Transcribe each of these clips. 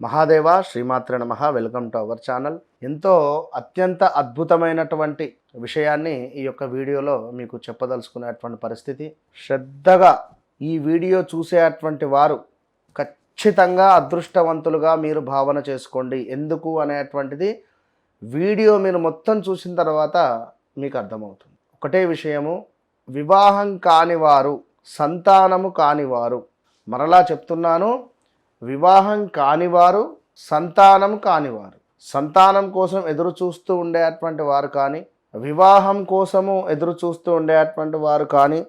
మహాదేవ శ్రీమాత్ర నమ. Welcome to our channel. ఎంతో అత్యంత అద్భుతమైనటువంటి విషయాన్ని ఈ యొక్క వీడియోలో మీకు చెప్పదలుచుకునేటువంటి పరిస్థితి. శ్రద్ధగా ఈ వీడియో చూసేటువంటి వారు ఖచ్చితంగా అదృష్టవంతులుగా మీరు భావన చేసుకోండి. ఎందుకు అనేటువంటిది వీడియో మీరు మొత్తం చూసిన తర్వాత మీకు అర్థమవుతుంది. ఒకటే విషయము వివాహం కానివారు సంతానము కానివారు మరలా చెప్తున్నాను వివాహం కానివారు సంతానం కానివారు. సంతానం కోసం ఎదురు చూస్తూ ఉండేటువంటి వారు కానీ వివాహం కోసము ఎదురు చూస్తూ ఉండేటువంటి వారు కానీ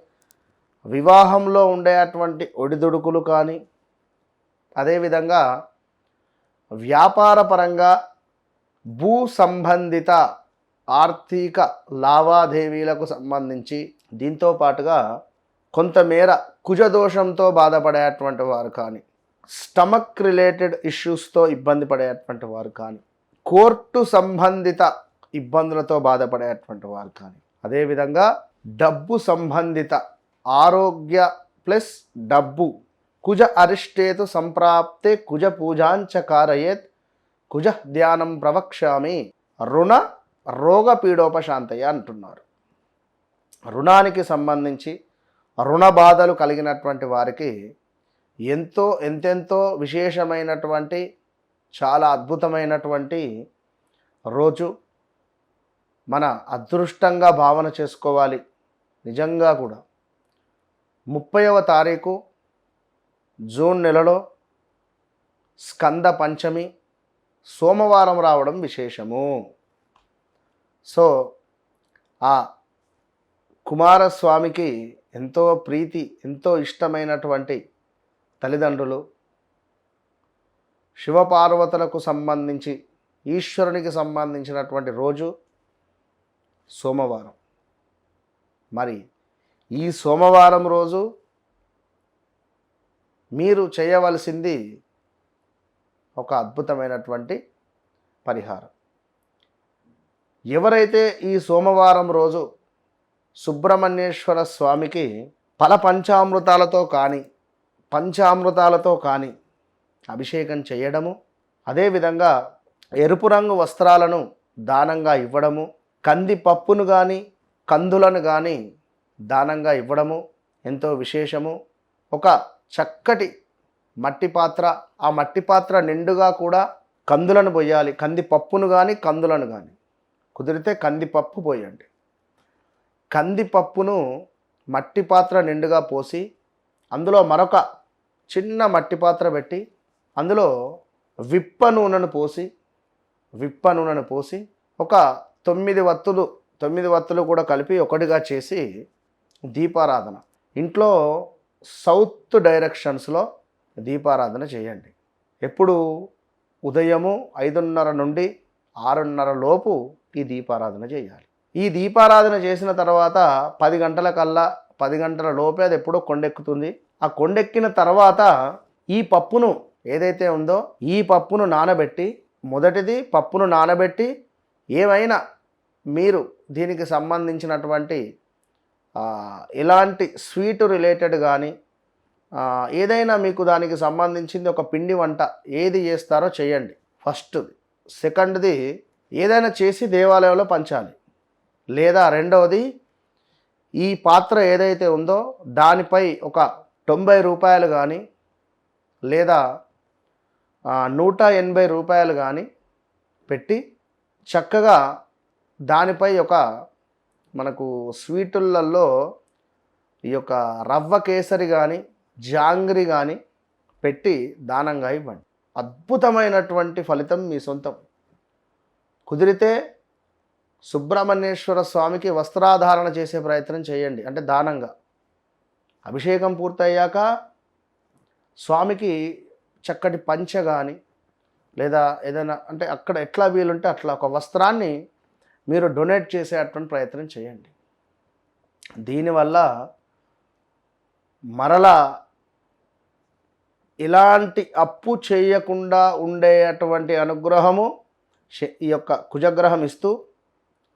వివాహంలో ఉండేటువంటి ఒడిదుడుకులు కానీ అదేవిధంగా వ్యాపారపరంగా భూ సంబంధిత ఆర్థిక లావాదేవీలకు సంబంధించి దీంతో పాటుగా కొంతమేర కుజదోషంతో బాధపడేటువంటి వారు కానీ స్టమక్ రిలేటెడ్ ఇష్యూస్తో ఇబ్బంది పడేటువంటి వారు కానీ కోర్టు సంబంధిత ఇబ్బందులతో బాధపడేటువంటి వారు కానీ అదేవిధంగా డబ్బు సంబంధిత ఆరోగ్య ప్లస్ డబ్బు కుజ అరిష్టేతు సంప్రాప్తే కుజ పూజాంచ కారయేత్ కుజ ధ్యానం ప్రవక్ష్యామి రుణ రోగ పీడోపశాంతయ్య అంటున్నారు. రుణానికి సంబంధించి రుణ బాధలు కలిగినటువంటి వారికి ఎంతో ఎంతెంతో విశేషమైనటువంటి చాలా అద్భుతమైనటువంటి రోజు. మన అదృష్టంగా భావన చేసుకోవాలి. నిజంగా కూడా. ముప్పైవ తారీఖు జూన్ నెలలో స్కంద పంచమి సోమవారం రావడం విశేషము. సో ఆ కుమారస్వామికి ఎంతో ప్రీతి ఎంతో ఇష్టమైనటువంటి తల్లిదండ్రులు శివపార్వతులకు సంబంధించి ఈశ్వరునికి సంబంధించినటువంటి రోజు సోమవారం. మరి ఈ సోమవారం రోజు మీరు చేయవలసింది ఒక అద్భుతమైనటువంటి పరిహారం. ఎవరైతే ఈ సోమవారం రోజు సుబ్రహ్మణ్యేశ్వర స్వామికి ఫల పంచామృతాలతో కానీ పంచామృతాలతో కానీ అభిషేకం చేయడము అదేవిధంగా ఎరుపు రంగు వస్త్రాలను దానంగా ఇవ్వడము కంది పప్పును కానీ కందులను కానీ దానంగా ఇవ్వడము ఎంతో విశేషము. ఒక చక్కటి మట్టి పాత్ర ఆ మట్టి పాత్ర నిండుగా కూడా కందులను పోయాలి కంది పప్పును కానీ కందులను కానీ కుదిరితే కందిపప్పు పోయండి కందిపప్పును మట్టి పాత్ర నిండుగా పోసి అందులో మరొక చిన్న మట్టి పాత్ర పెట్టి అందులో విప్ప నూనెను పోసి విప్ప నూనెను పోసి ఒక తొమ్మిది వత్తులు తొమ్మిది వత్తులు కూడా కలిపి ఒకటిగా చేసి దీపారాధన. ఇంట్లో సౌత్ డైరెక్షన్స్లో దీపారాధన చేయండి. ఎప్పుడు? ఉదయము ఐదున్నర నుండి ఆరున్నర లోపు ఈ దీపారాధన చేయాలి. ఈ దీపారాధన చేసిన తర్వాత పది గంటల కల్లా పది గంటల లోపే అది ఎప్పుడో కొండెక్కుతుంది. ఆ కొండెక్కిన తర్వాత ఈ పప్పును ఏదైతే ఉందో ఈ పప్పును నానబెట్టి మొదటిది పప్పును నానబెట్టి ఏమైనా మీరు దీనికి సంబంధించినటువంటి ఎలాంటి స్వీట్ రిలేటెడ్ కానీ ఏదైనా మీకు దానికి సంబంధించింది ఒక పిండి వంట ఏది చేస్తారో చేయండి. ఫస్ట్ది. సెకండ్ది ఏదైనా చేసి దేవాలయంలో పంచాలి. లేదా రెండవది ఈ పాత్ర ఏదైతే ఉందో దానిపై ఒక తొంభై రూపాయలు కానీ లేదా నూట ఎనభై రూపాయలు కానీ పెట్టి చక్కగా దానిపై ఒక మనకు స్వీటులలో ఈ యొక్క రవ్వ కేసరి కానీ జాంగ్రీ కానీ పెట్టి దానంగా ఇవ్వండి. అద్భుతమైనటువంటి ఫలితం మీ సొంతం. కుదిరితే సుబ్రహ్మణ్యేశ్వర స్వామికి వస్త్రాధారణ చేసే ప్రయత్నం చేయండి. అంటే దానంగా. అభిషేకం పూర్తయ్యాక స్వామికి చక్కటి పంచ కానీ లేదా ఏదైనా అంటే అక్కడ ఎట్లా వీలుంటే అట్లా ఒక వస్త్రాన్ని మీరు డొనేట్ చేసేటువంటి ప్రయత్నం చేయండి. దీనివల్ల మరలా ఇలాంటి అప్పు చేయకుండా ఉండేటువంటి అనుగ్రహము శ- ఈ యొక్క కుజగ్రహం ఇస్తూ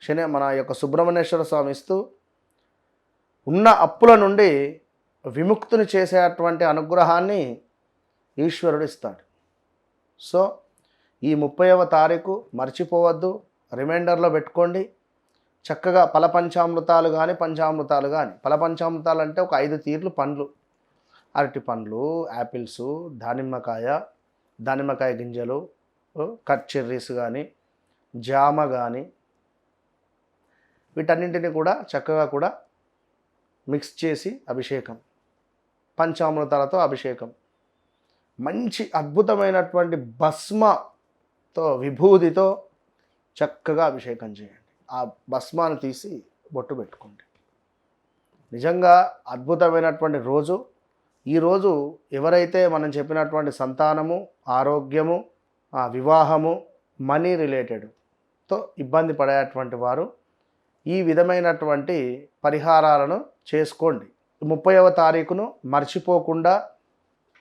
శని మన యొక్క సుబ్రహ్మణ్యేశ్వర స్వామి ఇస్తూ ఉన్న అప్పుల నుండి విముక్తుని చేసేటువంటి అనుగ్రహాన్ని ఈశ్వరుడు ఇస్తాడు. సో ఈ ముప్పైవ తారీఖు మర్చిపోవద్దు. రిమైండర్లో పెట్టుకోండి. చక్కగా పల పంచామృతాలు కానీ పంచామృతాలు కానీ పల పంచామృతాలు అంటే ఒక ఐదు తీర్లు పండ్లు. అరటి పండ్లు యాపిల్స్ దానిమ్మకాయ దానిమ్మకాయ గింజలు కట్ చెర్రీస్ కానీ జామ కానీ వీటన్నింటిని కూడా చక్కగా కూడా మిక్స్ చేసి అభిషేకం. పంచామృతాలతో అభిషేకం. మంచి అద్భుతమైనటువంటి భస్మతో విభూతితో చక్కగా అభిషేకం చేయండి. ఆ భస్మాను తీసి బొట్టు పెట్టుకోండి. నిజంగా అద్భుతమైనటువంటి రోజు. ఈరోజు ఎవరైతే మనం చెప్పినటువంటి సంతానము ఆరోగ్యము ఆ వివాహము మనీ రిలేటెడ్తో ఇబ్బంది పడేటువంటి వారు ఈ విధమైనటువంటి పరిహారాలను చేసుకోండి. ముప్పైవ తారీఖును మర్చిపోకుండా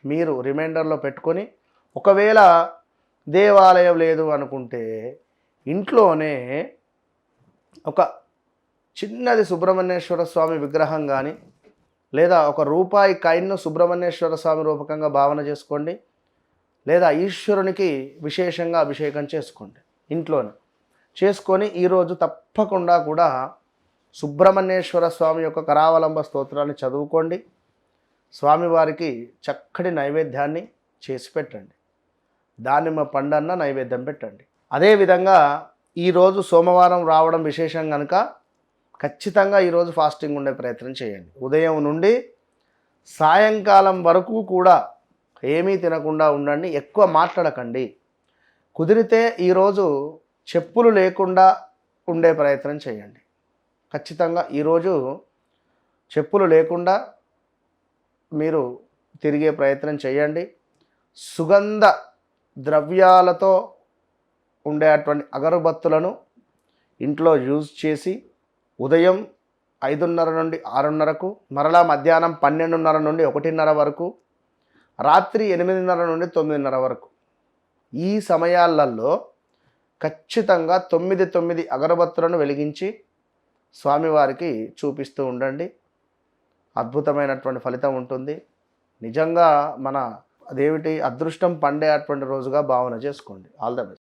మీరు రిమైండర్లో పెట్టుకొని ఒకవేళ దేవాలయం లేదు అనుకుంటే ఇంట్లోనే ఒక చిన్నది సుబ్రహ్మణ్యేశ్వర స్వామి విగ్రహం కానీ లేదా ఒక రూపాయి కాయిన్ను సుబ్రహ్మణ్యేశ్వర స్వామి రూపకంగా భావన చేసుకోండి లేదా ఈశ్వరునికి విశేషంగా అభిషేకం చేసుకోండి ఇంట్లోనే. చేసుకొని ఈరోజు తప్పకుండా కూడా సుబ్రహ్మణ్యేశ్వర స్వామి యొక్క కరావలంబ స్తోత్రాన్ని చదువుకోండి. స్వామివారికి చక్కటి నైవేద్యాన్ని చేసి పెట్టండి. దానిమ్మ పండన్న నైవేద్యం పెట్టండి. అదేవిధంగా ఈరోజు సోమవారం రావడం విశేషం కనుక ఖచ్చితంగా ఈరోజు ఫాస్టింగ్ ఉండే ప్రయత్నం చేయండి. ఉదయం నుండి సాయంకాలం వరకు కూడా ఏమీ తినకుండా ఉండండి. ఎక్కువ మాట్లాడకండి. కుదిరితే ఈరోజు చెప్పులు లేకుండా ఉండే ప్రయత్నం చేయండి. ఖచ్చితంగా ఈరోజు చెప్పులు లేకుండా మీరు తిరిగే ప్రయత్నం చేయండి. సుగంధ ద్రవ్యాలతో ఉండే అటువంటి అగరబత్తులను ఇంట్లో యూజ్ చేసి ఉదయం ఐదున్నర నుండి ఆరున్నరకు మరలా మధ్యాహ్నం పన్నెండున్నర నుండి ఒకటిన్నర వరకు రాత్రి ఎనిమిదిన్నర నుండి తొమ్మిదిన్నర వరకు ఈ సమయాలలో ఖచ్చితంగా తొమ్మిది తొమ్మిది అగరబత్తులను వెలిగించి స్వామివారికి చూపిస్తూ ఉండండి. అద్భుతమైనటువంటి ఫలితం ఉంటుంది. నిజంగా మన అదేమిటి అదృష్టం పండే అటువంటి రోజుగా భావన చేసుకోండి. All the best.